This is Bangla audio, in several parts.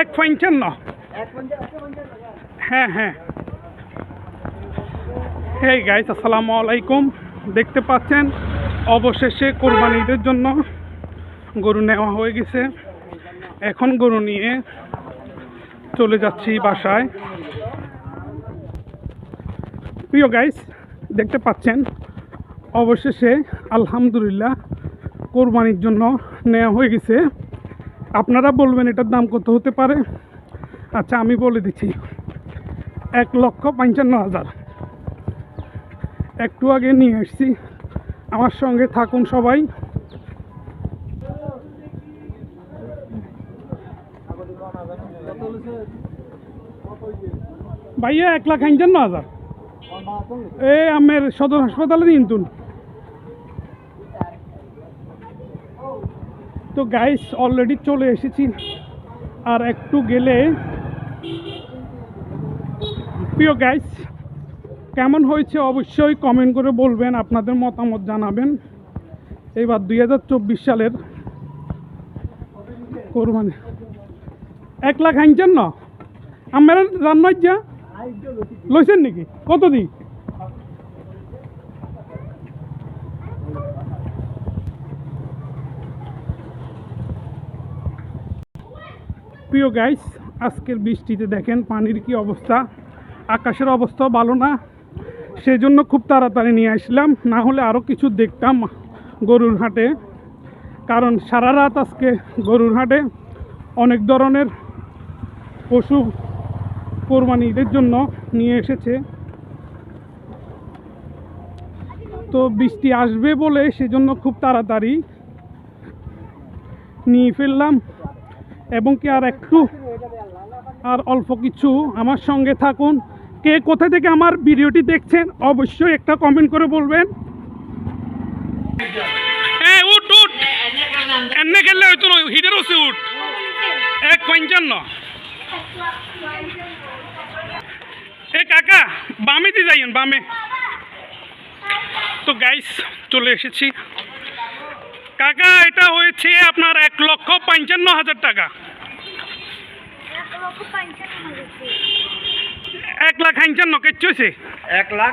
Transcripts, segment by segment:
এক পঞ্চান্ন হ্যাঁ হ্যাঁ। হেই গাইস আসসালামু আলাইকুম। দেখতে পাচ্ছেন, অবশেষে কোরবানিদের জন্য গরু নেওয়া হয়ে গেছে। এখন গরু নিয়ে চলে যাচ্ছি বাসায়। প্রিয় গাইস দেখতে পাচ্ছেন, অবশেষে আলহামদুলিল্লাহ কোরবানির জন্য নেওয়া হয়ে গেছে। আপনারা বলবেন এটার দাম কত হতে পারে? আচ্ছা আমি বলে দিচ্ছি। এক লক্ষ পঞ্চান্ন হাজার। একটু আগে নিয়ে এসছি আমার সঙ্গে থাকুন সবাই। ভাইয়া, এক লাখ পঞ্চান্ন হাজার। এই আমের সদর হাসপাতালের ইন্তুন তো গাইস অলরেডি চলে এসেছি। আর একটু গেলে, প্রিয় গাইস কেমন হয়েছে অবশ্যই কমেন্ট করে বলবেন, আপনাদের মতামত জানাবেন। এবার দুই হাজার চব্বিশ সালের কোরবানি। এক লাখ আনছেন না? আমার রান্নার যা? লইছেন নাকি? কত দিন প্রিয় গাইস আজকের বৃষ্টিতে দেখেন পানির কি অবস্থা। আকাশের অবস্থাও ভালো না, সেজন্য খুব তাড়াতাড়ি নিয়ে আসলাম। না হলে আরও কিছু দেখতাম গরুর হাটে। কারণ সারা রাত আজকে গরুর হাটে অনেক ধরনের পশু কোরবানি ঈদের জন্য নিয়ে এসেছে। তো বৃষ্টি আসবে বলে সেজন্য খুব তাড়াতাড়ি নিয়ে ফেললাম। এবং কি আর একটু আর অল্প কিছু আমার সঙ্গে থাকুন। কে কোথা থেকে আমার ভিডিওটি দেখছেন অবশ্যই একটা কমেন্ট করে বলবেন। হ্যাঁ উঠ উঠ। হয়তো উঠ। এক পঞ্চান্ন। এ, কাকা, বামে দিয়ে যাইয়েন, বামে। তো গাইস চলে এসেছি। কাকা এটা হয়েছে আপনার এক লক্ষ পঞ্চান্ন হাজার টাকা। এক লাখ পঞ্চান্ন কেচছে এক লাখ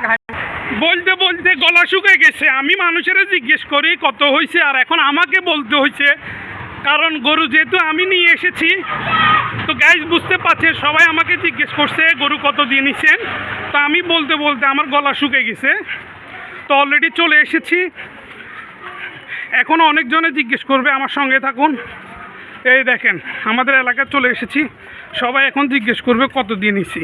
বলতে বলতে গলা শুকিয়ে গেছে। আমি মানুষের জিজ্ঞেস করি কত হয়েছে? আর এখন আমাকে বলতে হয়েছে কারণ গরু যেহেতু আমি নিয়ে এসেছি তো গাইজ বুঝতে পারছে সবাই আমাকে জিজ্ঞেস করছে গরু কত দিয়ে নিছেন? তো আমি বলতে বলতে আমার গলা শুকিয়ে গেছে। তো অলরেডি চলে এসেছি। এখনও অনেকজনে জিজ্ঞেস করবে, আমার সঙ্গে থাকুন। এই দেখেন, আমাদের এলাকায় চলে এসেছি। সবাই এখন জিজ্ঞেস করবে, কত দিয়ে নিছি?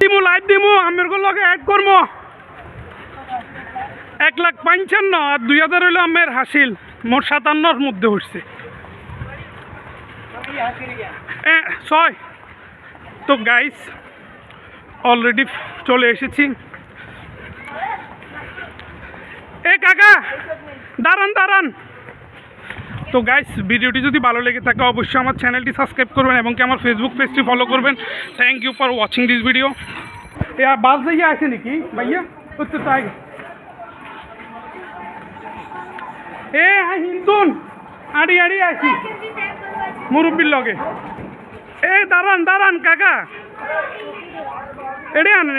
দিমু, লাইভ দিমু আমের লগে অ্যাড করব এক লাখ পঞ্চান্ন আর দুই হাজার হইল আমের হাসিল। মোট সাতান্নর মধ্যে হচ্ছে ছয়। তো গাইস অলরেডি চলে এসেছি। এ কাকা, দাঁড়ান দাঁড়ান। তো গাইস ভিডিওটি যদি ভালো লেগে থাকে, অবশ্যই আমার চ্যানেলটি সাবস্ক্রাইব করবেন এবং কি আমার ফেসবুক পেজটি ফলো করবেন। Thank you for watching this video আর বাস যাইয়া আছে নাকি, ভাইয়া? হচ্ছে তাই। এ হ্যাঁ হিন্দুন আড়ি আড়ি আছি মুরব্বির লগে। এ, দাঁড়ান দাঁড়ান, কাকা। എവിടെയാണ്